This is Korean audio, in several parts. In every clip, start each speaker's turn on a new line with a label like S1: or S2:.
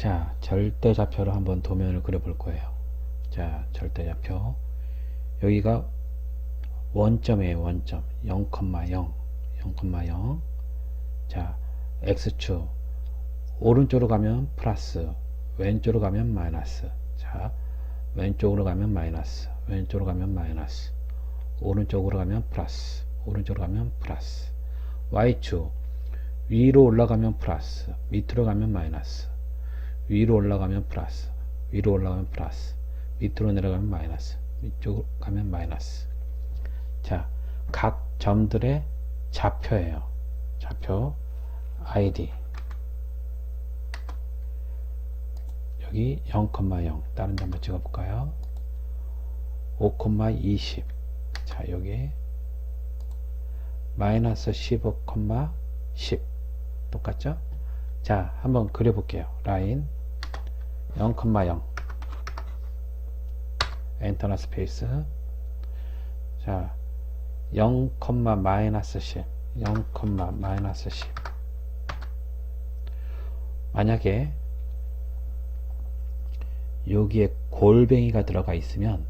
S1: 자, 절대좌표로 한번 도면을 그려볼 거예요. 자, 절대좌표. 여기가 원점이에요, 원점. 0,0, 0,0. 자, x축. 오른쪽으로 가면 플러스, 왼쪽으로 가면 마이너스. 자, 왼쪽으로 가면 마이너스, 왼쪽으로 가면 마이너스. 오른쪽으로 가면 플러스, 오른쪽으로 가면 플러스. y축. 위로 올라가면 플러스, 밑으로 가면 마이너스. 위로 올라가면 플러스, 위로 올라가면 플러스, 밑으로 내려가면 마이너스, 밑쪽으로 가면 마이너스. 자, 각 점들의 좌표예요. 좌표 ID. 여기 0,0 다른 데 한번 찍어볼까요? 5,20자 여기 마이너스 15,10 똑같죠? 자 한번 그려볼게요 라인 0,0 엔터나 스페이스 자 0, 마이너스 10 0, 마이너스 10 만약에 여기에 골뱅이가 들어가 있으면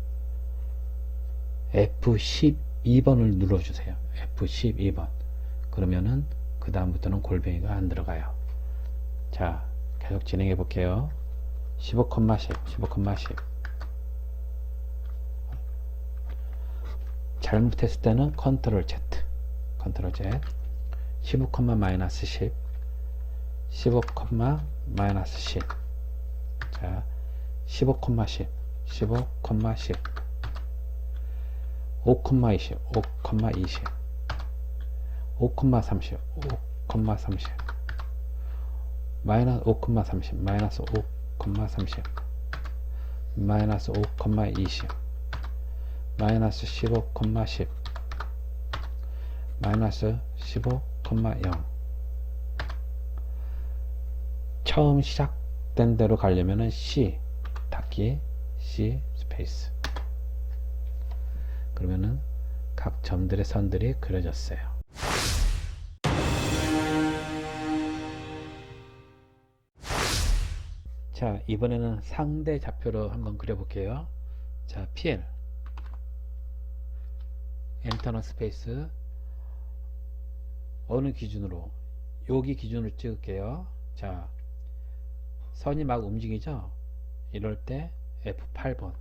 S1: F12번을 눌러주세요. F12번. 그러면은 그 다음부터는 골뱅이가 안 들어가요. 자, 계속 진행해 볼게요. 15,10, 15,10. 잘못했을 때는 컨트롤 Z, 컨트롤 Z. 15, 마이너스 10, 15, 마이너스 10. 자, 15,10, 15,10, 5,20, 5,20, 5,30, 5,30, 마이너스 5,30, 마이너스 5,30, 마이너스 5,20, 마이너스 15,10, 마이너스 15,0 처음 시작된 대로 가려면은 C 닫기 C 스페이스. 그러면은 각 점들의 선들이 그려졌어요. 자 이번에는 상대 좌표로 한번 그려볼게요. 자 PL 엔터너 스페이스. 어느 기준으로? 여기 기준으로 찍을게요. 자 선이 막 움직이죠? 이럴 때 F8번.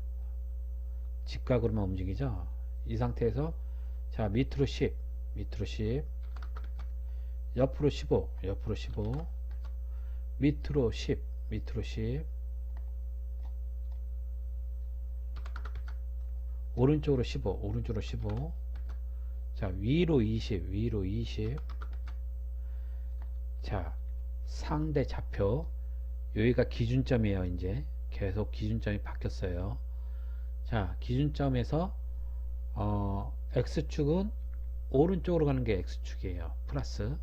S1: 직각으로만 움직이죠? 이 상태에서 자 밑으로 10 밑으로 10 옆으로 15 옆으로 15 밑으로 10 밑으로 10 오른쪽으로 15 오른쪽으로 15자 위로 20 위로 20자 상대 좌표. 여기가 기준점이에요 이제. 계속 기준점이 바뀌었어요. 자 기준점에서 어, X축은 오른쪽으로 가는 게 X축이에요. 플러스.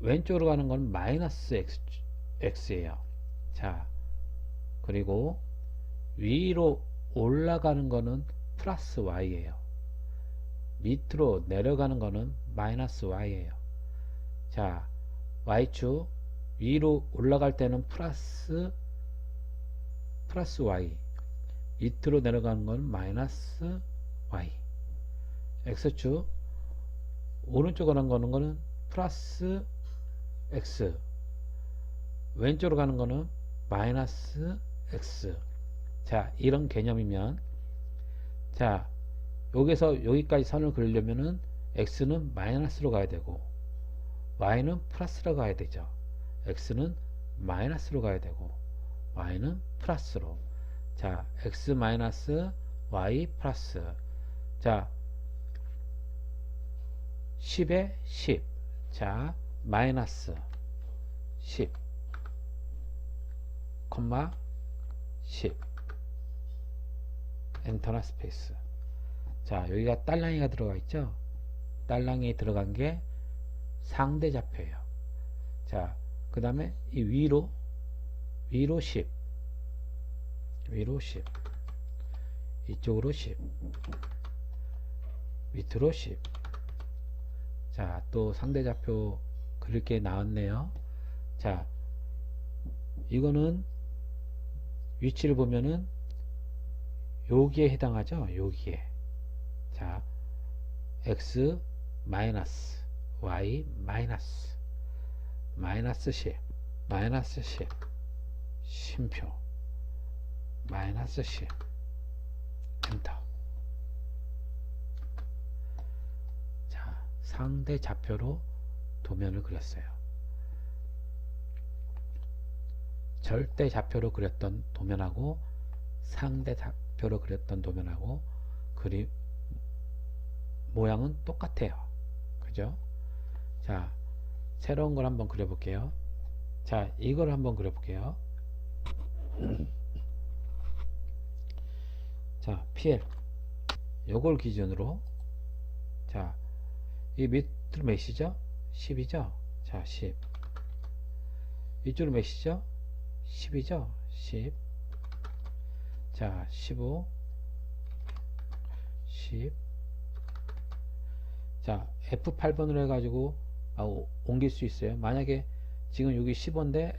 S1: 왼쪽으로 가는 건 마이너스 X, X예요. 자 그리고 위로 올라가는 거는 플러스 Y예요. 밑으로 내려가는 거는 마이너스 Y예요. 자 Y축 위로 올라갈 때는 플러스 플러스 y. 밑으로 내려가는 건 마이너스 y. X축 오른쪽으로 가는 거는 플러스 x 왼쪽으로 가는 거는 마이너스 x. 자 이런 개념이면 자 여기서 여기까지 선을 그리려면은 x는 마이너스로 가야 되고 y는 플러스로 가야 되죠. X는 마이너스로 가야 되고 y는 플러스로. 자 x 마이너스 y 플러스. 자 10에 10자 마이너스 10 콤마 10 엔터나 스페이스. 자 여기가 딸랑이가 들어가 있죠? 딸랑이 들어간 게 상대 좌표예요. 자그 다음에 이 위로 위로 10 위로 10 이쪽으로 10 밑으로 10 자, 또 상대 좌표 그릴 게 나왔네요. 자, 이거는 위치를 보면은 여기에 해당하죠. 여기에. 자, x 마이너스 y 마이너스 마이너스 10 마이너스 10 쉼표 마이너스 10 엔터 자 상대 좌표로 도면을 그렸어요 절대 좌표로 그렸던 도면하고 상대 좌표로 그렸던 도면하고 그림 모양은 똑같아요. 그죠? 자 새로운 걸 한번 그려볼게요. 자 이걸 한번 그려볼게요. 자 PL 요걸 기준으로. 자 이 밑으로 몇이죠? 10이죠? 자 10 이쪽으로 몇이죠 10이죠? 10 자 15 10 자 F8번으로 해가지고 아, 오- 옮길 수 있어요. 만약에 지금 여기 10호인데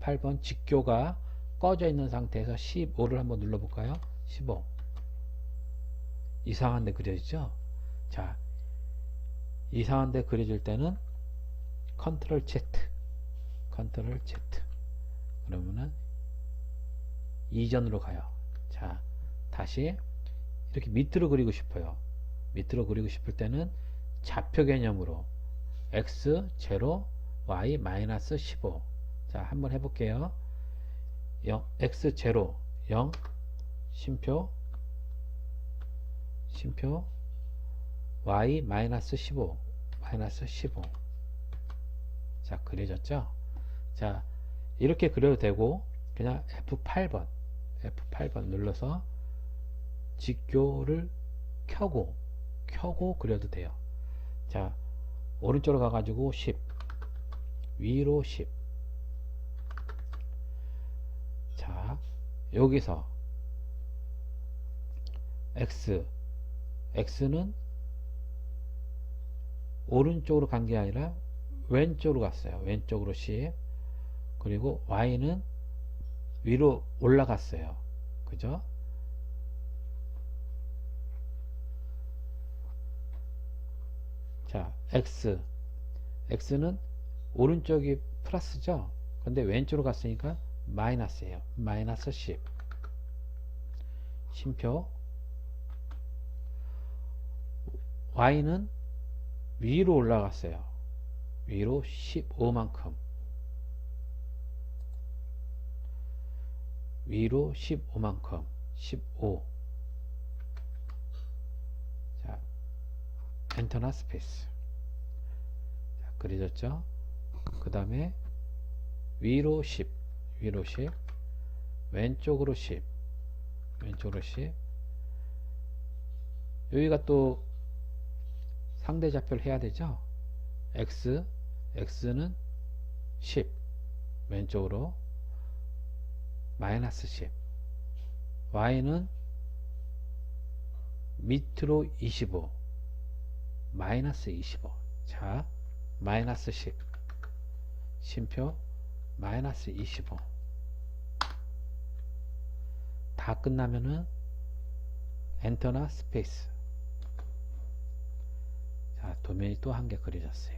S1: F8번 직교가 꺼져 있는 상태에서 15를 한번 눌러 볼까요? 15 이상한데 그려지죠? 자 이상한데 그려질 때는 컨트롤 Z. 컨트롤 Z 그러면은 이전으로 가요. 자 다시 이렇게 밑으로 그리고 싶어요. 밑으로 그리고 싶을 때는 좌표 개념으로 x 0 y 마이너스 15 자 한번 해볼게요. 0, x 0 0 심표 심표 y 마이너스 15 마이너스 15 자 그려졌죠? 자 이렇게 그려도 되고 그냥 F8번 F8번 눌러서 직교를 켜고 켜고 그려도 돼요. 자 오른쪽으로 가가지고 10 위로 10 자 여기서 x x는 오른쪽으로 간 게 아니라 왼쪽으로 갔어요. 왼쪽으로 10 그리고 y는 위로 올라갔어요. 그죠? 자 x. x는 오른쪽이 플러스죠? 근데 왼쪽으로 갔으니까 마이너스예요. 마이너스 10 심표. y는 위로 올라갔어요. 위로 15만큼 위로 15만큼 15 자, 엔터나 스페이스. 자, 그려졌죠? 그 다음에 위로 10 위로 10 왼쪽으로 10 왼쪽으로 10 여기가 또 상대 좌표를 해야 되죠? X x는 10 왼쪽으로 마이너스 10 y는 밑으로 25 마이너스 25자 마이너스 10 심표 마이너스 25다 끝나면은 엔터나 스페이스. 자 도면이 또 한 개 그려졌어요.